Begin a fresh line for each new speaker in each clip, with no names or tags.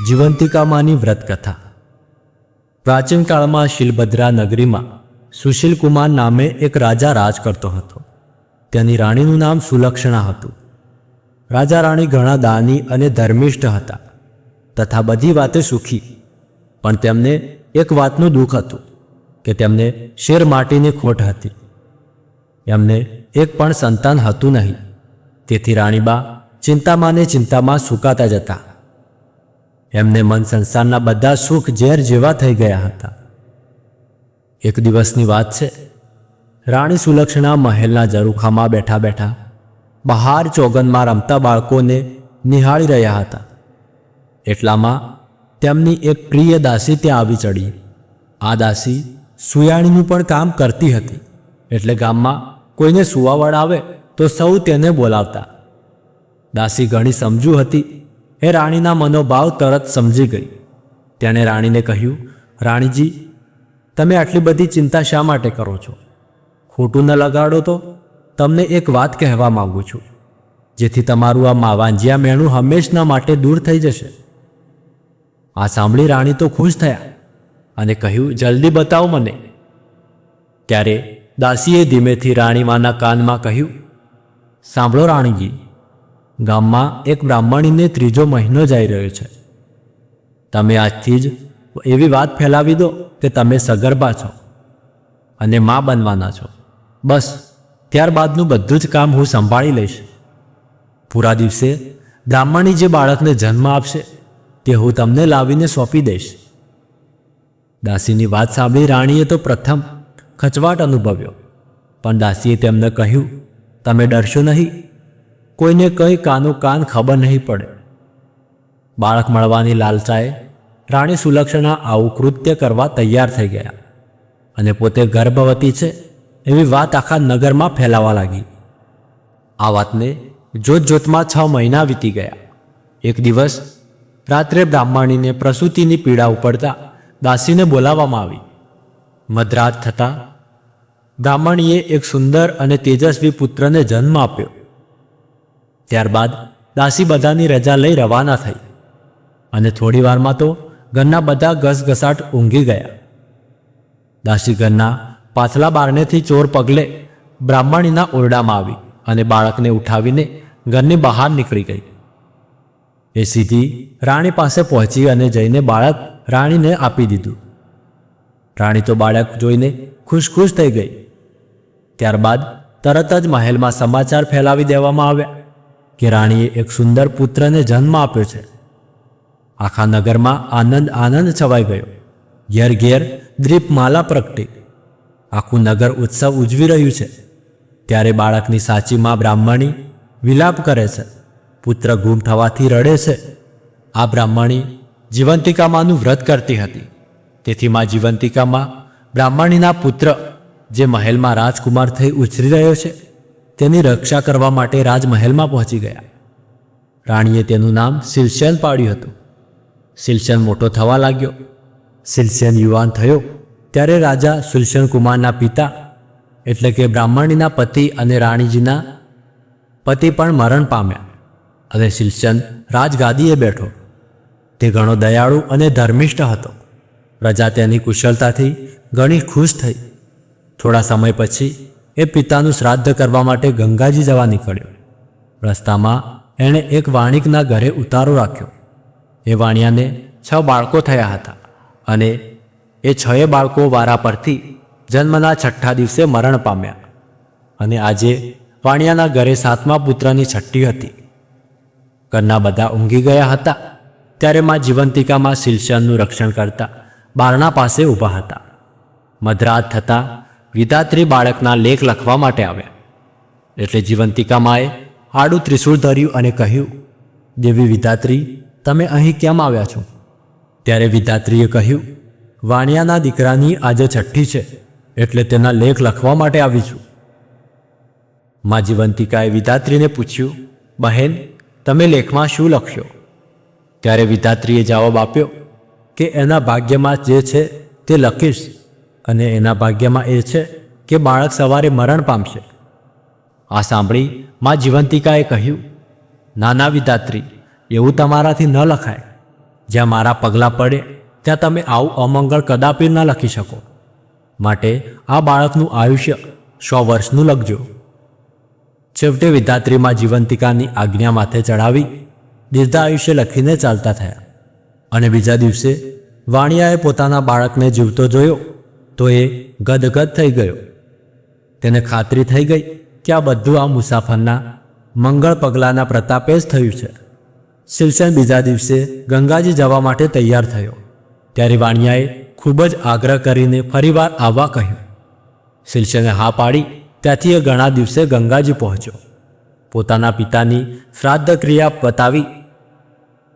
જીવંતિકામાની વ્રતકથા. પ્રાચીન કાળમાં શિલભદ્રા નગરીમાં સુશીલ કુમાર નામે એક રાજા રાજ કરતો હતો. તેની રાણીનું નામ સુલક્ષણા હતું. રાજા રાણી ઘણા દાની અને ધર્મિષ્ઠ હતા. તથા બધી વાતે સુખી. પણ તેમને એક વાતનું દુઃખ હતું કે તેમને શેર માટીની ખોટ હતી. એમને એક પણ સંતાન હતું નહીં. તેથી રાણીબા ચિંતામાં ને ચિંતામાં સુકાતા જતા એમને મન સંસારના બધા સુખ ઝેર જેવા થઈ ગયા હતા. એક દિવસની વાત છે, રાણી સુલક્ષણા મહેલના ઝરૂખામાં બેઠા બેઠા બહાર ચોગનમાં રમતા બાળકોને નિહાળી રહ્યા હતા. એટલામાં તેમની એક પ્રિય દાસી ત્યાં આવી ચડી. આ દાસી સુયાણીનું પણ કામ કરતી હતી, એટલે ગામમાં કોઈને સુવાવડ આવે તો સૌ તેને બોલાવતા. દાસી ઘણી સમજુ હતી એ રાણીના મનોભાવ તરત સમજી ગઈ. તેણે રાણીને કહ્યું, રાણીજી, તમે આટલી બધી ચિંતા શા માટે કરો છો? ખોટું ન લગાડો તો તમને એક વાત કહેવા માંગુ છું. જેથી તમારું આ માવાંજિયા મેણું હંમેશના માટે દૂર થઈ જશે. આ સાંભળી રાણી તો ખુશ થયા અને કહ્યું, જલ્દી બતાવો મને. ત્યારે દાસીએ ધીમેથી રાણીમાના કાનમાં કહ્યું, સાંભળો રાણીજી ગામમાં એક બ્રાહ્મણીને ત્રીજો મહિનો જઈ રહ્યો છે. તમે આજથી જ એવી વાત ફેલાવી દો કે તમે સગર્ભા છો અને મા બનવાના છો. બસ, ત્યારબાદનું બધું જ કામ હું સંભાળી લઈશ. પૂરા દિવસે બ્રાહ્મણી જે બાળકને જન્મ આપશે તે હું તમને લાવીને સોંપી દઈશ. દાસીની વાત સાંભળી રાણીએ તો પ્રથમ ખચવાટ અનુભવ્યો, પણ દાસીએ તેમને કહ્યું, તમે ડરશો નહીં. કોઈને કંઈ કાનું કાન ખબર નહીં પડે. બાળક મળવાની લાલચાએ રાણી સુલક્ષણા આવું કૃત્ય કરવા તૈયાર થઈ ગયા અને પોતે ગર્ભવતી છે એવી વાત આખા નગરમાં ફેલાવા લાગી. આ વાતને જોત જોતમાં છ મહિના વીતી ગયા. એક દિવસ રાત્રે બ્રાહ્મણીને પ્રસૂતિની પીડા ઉપડતા દાસીને બોલાવવામાં આવી. મધરાત થતાં બ્રાહ્મણીએ એક સુંદર અને તેજસ્વી પુત્રને જન્મ આપ્યો. ત્યારબાદ દાસી બધાની રજા લઈ રવાના થઈ. અને થોડી વારમાં તો ઘરના બધા ઘસઘસાટ ઊંઘી ગયા. દાસી ઘરના પાછલા બારણેથી ચોર પગલે બ્રાહ્મણીના ઓરડામાં આવી અને બાળકને ઉઠાવીને ઘરની બહાર નીકળી ગઈ. એ સીધી રાણી પાસે પહોંચી અને જઈને બાળક રાણીને આપી દીધું. રાણી તો બાળક જોઈને ખુશ ખુશ થઈ ગઈ. ત્યારબાદ તરત જ મહેલમાં સમાચાર ફેલાવી દેવામાં આવ્યા. કે રાણીએ એક સુંદર પુત્રને જન્મ આપ્યો છે. આખા નગરમાં આનંદ આનંદ છવાઈ ગયો. ઘેર ઘેર દ્વીપમાલા પ્રગટી. આખું નગર ઉત્સવ ઉજવી રહ્યું છે. ત્યારે બાળકની સાચી માં બ્રાહ્મણી વિલાપ કરે છે. પુત્ર ગુમ થવાથી રડે છે. આ બ્રાહ્મણી જીવંતિકામાનું વ્રત કરતી હતી. તેથી મા જીવંતિકામાં બ્રાહ્મણીના પુત્ર, જે મહેલમાં રાજકુમાર થઈ ઉછરી રહ્યો છે તેની રક્ષા કરવા માટે રાજમહેલમાં પહોંચી ગયા. રાણીએ તેનું નામ શિલશેન પાડ્યું હતું. શિલશન મોટો થવા લાગ્યો. શિલસેન યુવાન થયો. ત્યારે રાજા સુલશન કુમારના પિતા, એટલે કે બ્રાહ્મણીના પતિ અને રાણીજીના પતિ પણ મરણ પામ્યા અને શિલશન રાજગાદીએ બેઠો. તે ઘણો દયાળુ અને ધર્મિષ્ઠ હતો. પ્રજા તેની કુશળતાથી ઘણી ખુશ થઈ. થોડા સમય પછી એ પિતાનું શ્રાદ્ધ કરવા માટે ગંગાજી જવા નીકળ્યો. રસ્તામાં એણે એક વાણિકના ઘરે ઉતારો રાખ્યો. એ વાણિયાને છ બાળકો થયા હતા અને એ છએ બાળકો વારા પરથી જન્મના છઠ્ઠા દિવસે મરણ પામ્યા. અને આજે વાણિયાના ઘરે સાતમા પુત્રની છઠ્ઠી હતી. ઘરના બધા ઊંઘી ગયા હતા. ત્યારે માં જીવંતિકામાં શિલશનનું રક્ષણ કરતા બારણા પાસે ઊભા હતા. મધરાત થતાં વિધાત્રી બાળકના લેખ લખવા માટે આવ્યા એટલે જીવંતિકામાએ આડું ત્રિશૂળ ધર્યું અને કહ્યું, દેવી વિધાત્રી, તમે અહીં કેમ આવ્યા છો? ત્યારે વિધાત્રીએ કહ્યું, વાણિયાના દીકરાની આજે છઠ્ઠી છે, એટલે તેના લેખ લખવા માટે આવી છું. મા જીવંતિકાએ વિધાત્રીને પૂછ્યું, બહેન, તમે લેખમાં શું લખ્યો? ત્યારે વિધાત્રીએ જવાબ આપ્યો, કે એના ભાગ્યમાં જે છે તે લખીશ. અને એના ભાગ્યમાં એ છે કે બાળક સવારે મરણ પામશે. આ સાંભળી મા જીવંતિકાએ કહ્યું, નાના વિધાત્રી, એવું તમારાથી ન લખાય. જ્યાં મારા પગલાં પડે, ત્યાં તમે આવું અમંગળ કદાપી ન લખી શકો. માટે આ બાળકનું આયુષ્ય સો વર્ષનું લખજો. છેવટે વિધાત્રીમાં જીવંતિકાની આજ્ઞા માથે ચડાવી દીર્ઘ આયુષ્ય લખીને ચાલતા થયા. અને બીજા દિવસે વાણિયાએ પોતાના બાળકને જીવતો જોયો. તો એ ગદગદ થઈ ગયો. તેને ખાતરી થઈ ગઈ કે આ બધું આ મુસાફરના મંગળ પગલાંના પ્રતાપે જ થયું છે. શિવસેન બીજા દિવસે ગંગાજી જવા માટે તૈયાર થયો. ત્યારે વાણિયાએ ખૂબ જ આગ્રહ કરીને ફરીવાર આવવા કહ્યું. શિલસેને હા પાડી ત્યાંથી એ ઘણા દિવસે ગંગાજી પહોંચ્યો. પોતાના પિતાની શ્રાદ્ધ ક્રિયા બતાવી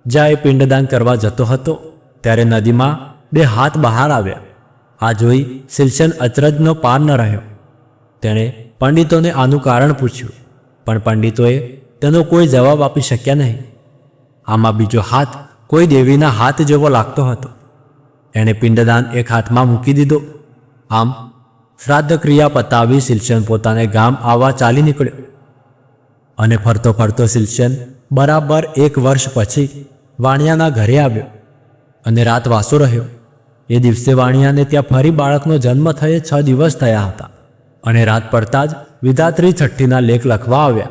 જ્યાં એ પિંડદાન કરવા જતો હતો, ત્યારે નદીમાં બે હાથ બહાર આવ્યા. આ જોઈ શિલસન અચરજનો પાર ન રહ્યો. તેણે પંડિતોને આનું કારણ પૂછ્યું, પણ પંડિતોએ તેનો કોઈ જવાબ આપી શક્યા નહીં. આમાં બીજો હાથ કોઈ દેવીના હાથ જેવો લાગતો હતો. એણે પિંડદાન એક હાથમાં મૂકી દીધો. આમ શ્રાદ્ધ ક્રિયા પતાવી શિલશન પોતાને ગામ આવવા ચાલી નીકળ્યો. અને ફરતો ફરતો શિલશન બરાબર એક વર્ષ પછી વાણિયાના ઘરે આવ્યો અને રાત વાસો રહ્યો. એ દિવસે વાણિયાને ત્યાં ફરી બાળકનો જન્મ થયે છ દિવસ થયા હતા અને રાત પડતા જ વિધાત્રી છઠ્ઠીના લેખ લખવા આવ્યા.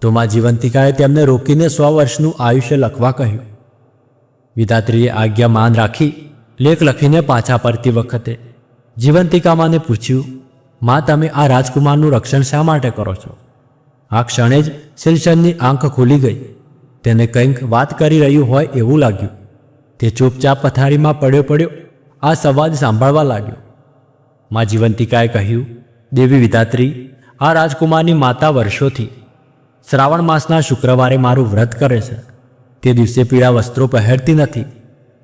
તો માં જીવંતિકાએ તેમને રોકીને સો વર્ષનું આયુષ્ય લખવા કહ્યું. વિધાત્રીએ આજ્ઞા માન રાખી લેખ લખીને પાછા પડતી વખતે જીવંતિકામાને પૂછ્યું, માં, તમે આ રાજકુમારનું રક્ષણ શા માટે કરો છો? આ ક્ષણે જ શિલશનની આંખ ખુલી ગઈ. તેને કંઈક વાત કરી રહ્યું હોય એવું લાગ્યું. તે ચૂપચાપ પથારીમાં પડ્યો પડ્યો આ સંવાદ સાંભળવા લાગ્યો. માં જીવંતિકાએ કહ્યું, દેવી વિધાત્રી, આ રાજકુમારની માતા વર્ષોથી શ્રાવણ માસના શુક્રવારે મારું વ્રત કરે છે. તે દિવસે પીળા વસ્ત્રો પહેરતી નથી,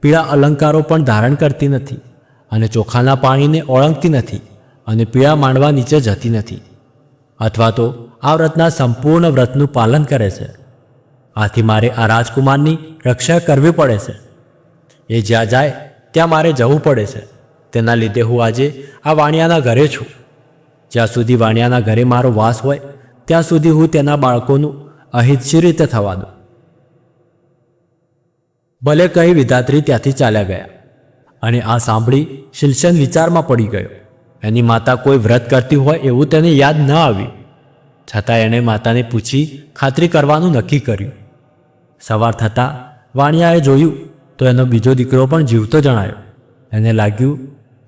પીળા અલંકારો પણ ધારણ કરતી નથી અને ચોખાના પાણીને ઓળંગતી નથી અને પીળા માંડવા નીચે જતી નથી. અથવા તો આ વ્રતના સંપૂર્ણ વ્રતનું પાલન કરે છે. આથી મારે આ રાજકુમારની રક્ષા કરવી પડે છે. એ જ્યાં જાય, ત્યાં મારે જવું પડે છે. તેના લીધે હું આજે આ વાણિયાના ઘરે છું. જ્યાં સુધી વાણિયાના ઘરે મારો વાસ હોય, ત્યાં સુધી હું તેના બાળકોનું અહિત શી રીતે થવા દઉં. ભલે કહી વિધાત્રી ત્યાંથી ચાલ્યા ગયા, અને આ સાંભળી શિલશન વિચારમાં પડી ગયો. એની માતા કોઈ વ્રત કરતી હોય એવું તેને યાદ ન આવ્યું છતાં એણે માતાને પૂછી ખાતરી કરવાનું નક્કી કર્યું. સવાર થતાં વાણિયાએ જોયું તો એનો બીજો દીકરો પણ જીવતો જણાયો. એને લાગ્યું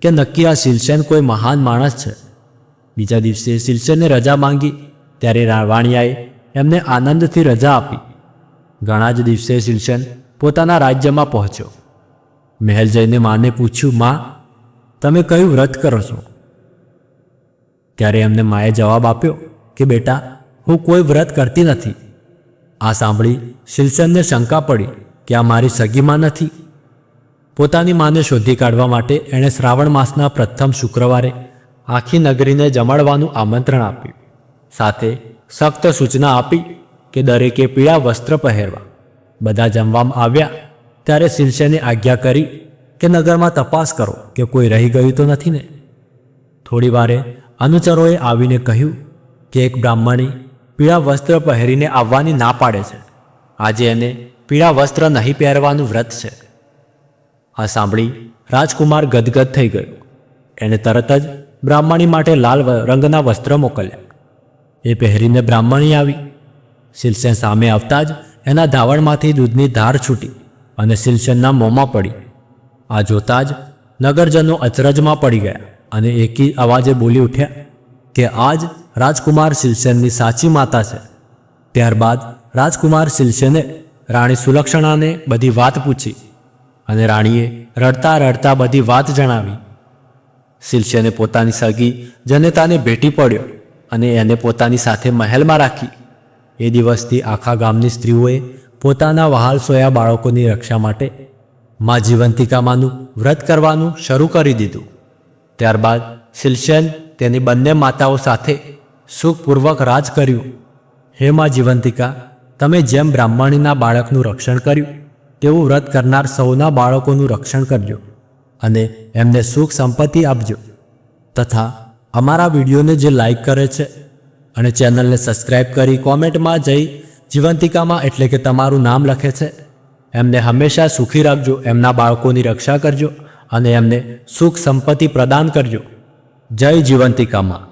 કે નક્કી આ શિલસેન કોઈ મહાન માણસ છે. બીજા દિવસે શિલસેને રજા માંગી, ત્યારે રા- વાણિયાએ એમને આનંદથી રજા આપી. ઘણા જ દિવસે શિલસેન પોતાના રાજ્યમાં પહોંચ્યો. મહેલ જઈને માને પૂછ્યું, માં, તમે કયું વ્રત કરો છો? ત્યારે એમને માએ જવાબ આપ્યો કે, બેટા, હું કોઈ વ્રત કરતી નથી. આ સાંભળી શિલસનને શંકા પડી. કે આ મારી સગીમાં નથી. પોતાની માને શોધી કાઢવા માટે એણે શ્રાવણ માસના પ્રથમ શુક્રવારે આખી નગરીને જમાડવાનું આમંત્રણ આપ્યું. સાથે સખ્ત સૂચના આપી કે દરેકે પીળા વસ્ત્ર પહેરવા. બધા જમવામાં આવ્યા ત્યારે શિલસેને આજ્ઞા કરી કે નગરમાં તપાસ કરો કે કોઈ રહી ગયું તો નથી ને. થોડી વારે અનુચરોએ આવીને કહ્યું કે એક બ્રાહ્મણી પીળા વસ્ત્ર પહેરીને આવવાની ના પાડે છે. આજે એને પીળા વસ્ત્ર નહીં પહેરવાનું વ્રત છે. આ સાંભળી, રાજકુમાર ગદગદ થઈ ગયો. એણે તરત જ બ્રાહ્મણી માટે લાલ રંગના વસ્ત્ર મોકલ્યા. એ પહેરીને બ્રાહ્મણી આવી. શિલસેન સામે આવતા જ એના ધાવણમાંથી દૂધની ધાર છૂટી અને શિલસેનના મોંમાં પડી. આ જોતા જ નગરજનો અચરજમાં પડી ગયા અને એકી અવાજે બોલી ઉઠ્યા કે આજ રાજકુમાર શિલસેનની સાચી માતા છે. ત્યારબાદ રાજકુમાર શિલસેને રાણી સુલક્ષણાને બધી વાત પૂછી અને રાણીએ રડતા રડતા બધી વાત જણાવી. શિલસેને પોતાની સગી જનેતાને ભેટી પડ્યો અને એને પોતાની સાથે મહેલમાં રાખી. એ દિવસથી આખા ગામની સ્ત્રીઓએ પોતાના વહાલ સોયા બાળકોની રક્ષા માટે મા જીવંતિકામાનું વ્રત કરવાનું શરૂ કરી દીધું. ત્યારબાદ શિલસેન તેની બંને માતાઓ સાથે સુખપૂર્વક રાજ કર્યું. હે મા જીવંતિકા તમે જેમ બ્રાહ્મણીના બાળકનું રક્ષણ કર્યું, તેવું વ્રત કરનાર સૌના બાળકોનું રક્ષણ કરજો અને એમને સુખ સંપત્તિ આપજો. તથા અમારા વિડીયોને જે લાઈક કરે છે અને ચેનલને સબસ્ક્રાઈબ કરી કોમેન્ટમાં જઈ જીવંતિકામાં એટલે કે તમારું નામ લખે છે, એમને હંમેશા સુખી રાખજો, એમના બાળકોની રક્ષા કરજો અને એમને સુખ સંપત્તિ પ્રદાન કરજો. જય જીવંતિકામાં.